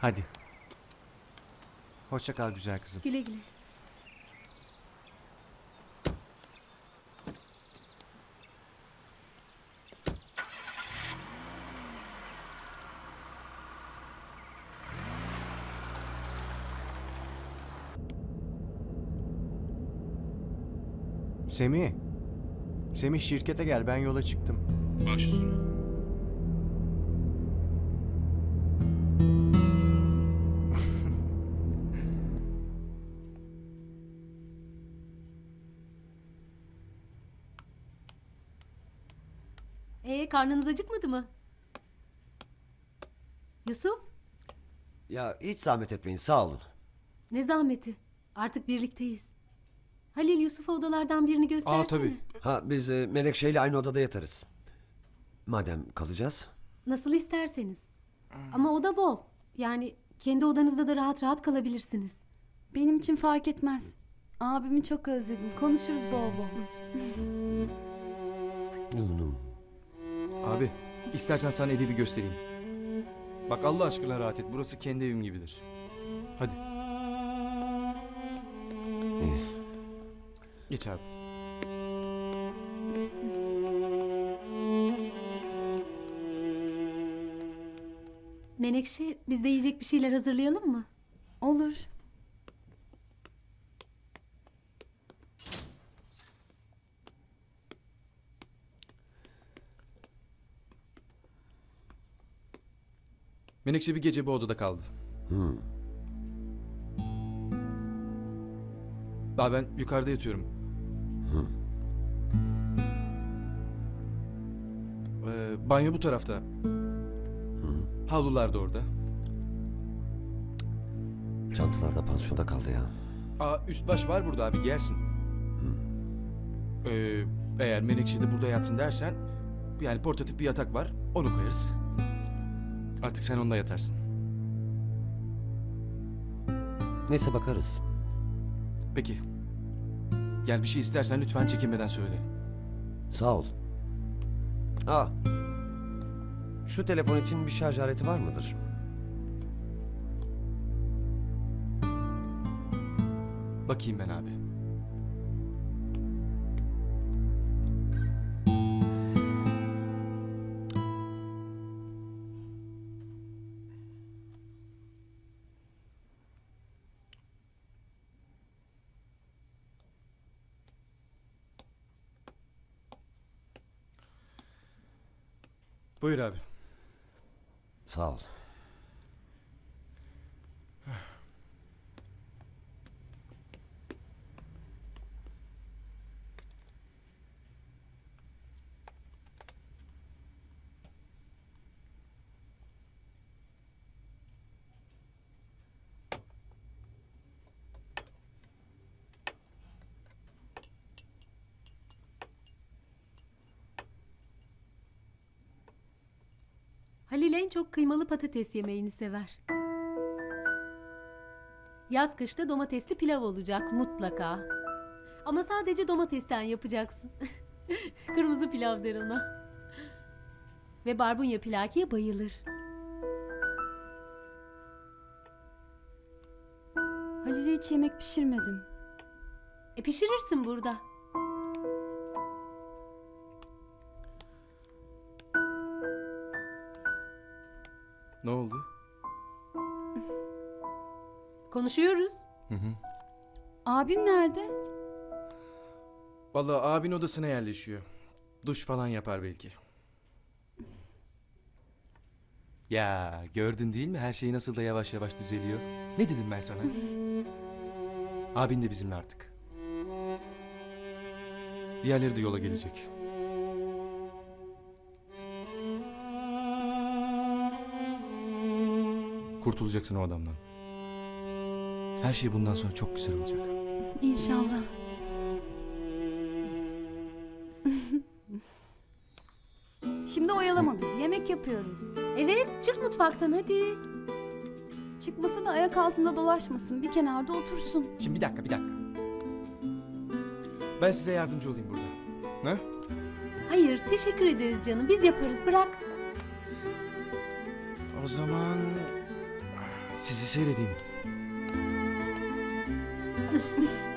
Hadi. Hoşça kal güzel kızım. Güle güle. Semih. Semih şirkete gel ben yola çıktım. Baş üstüne. Ee, karnınız acıkmadı mı? Yusuf, Ya hiç zahmet etmeyin sağ olun. ne zahmeti. Artık birlikteyiz. Halil Yusuf'a odalardan birini göstersene. Aa tabii. Ha biz e, Menekşe ile aynı odada yatarız. Madem kalacağız. Nasıl isterseniz. Ama oda bol. Yani kendi odanızda da rahat rahat kalabilirsiniz. Benim için fark etmez. Abimi çok özledim. Konuşuruz bol bol. Yunum. Abi istersen sana evi bir göstereyim. Bak Allah aşkına rahat et. Burası kendi evim gibidir. Hadi İyi. geç abi. Menekşe, biz de yiyecek bir şeyler hazırlayalım mı? Olur. Menekşe bir gece bu odada kaldı. Hı. Daha ben yukarıda yatıyorum. Ee, banyo bu tarafta. Havlular da orada. Çantalar da pansiyonda kaldı ya. Aa üst baş var burada abi giyersin. Ee, eğer Menekşe de burada yatsın dersen yani portatif bir yatak var onu koyarız. Artık sen onda yatarsın. Neyse bakarız. Peki. Gel bir şey istersen lütfen çekinmeden söyle. Sağ ol. Aa. Şu telefon için bir şarj aleti var mıdır? Bakayım ben abi. Buyur abi. Sağ ol. Halil en çok kıymalı patates yemeğini sever. Yaz kışta domatesli pilav olacak mutlaka. Ama sadece domatesten yapacaksın. Kırmızı pilav der ona. Ve barbunya pilakiye bayılır. Halil'e hiç yemek pişirmedim. E pişirirsin burada. Ne oldu? Konuşuyoruz. Hı hı. Abim nerede? Vallahi abin odasına yerleşiyor. Duş falan yapar belki. Ya gördün değil mi her şey nasıl da yavaş yavaş düzeliyor. Ne dedim ben sana? Abin de bizimle artık. Diğerleri de yola gelecek. Kurtulacaksın o adamdan. Her şey bundan sonra çok güzel olacak. İnşallah. Şimdi oyalama bizi. Yemek yapıyoruz. Evet çık mutfaktan hadi. Çıkmasa da ayak altında dolaşmasın. Bir kenarda otursun. Şimdi bir dakika bir dakika. Ben size yardımcı olayım burada. Ha? Hayır teşekkür ederiz canım biz yaparız bırak. O zaman Sizi seyredeyim.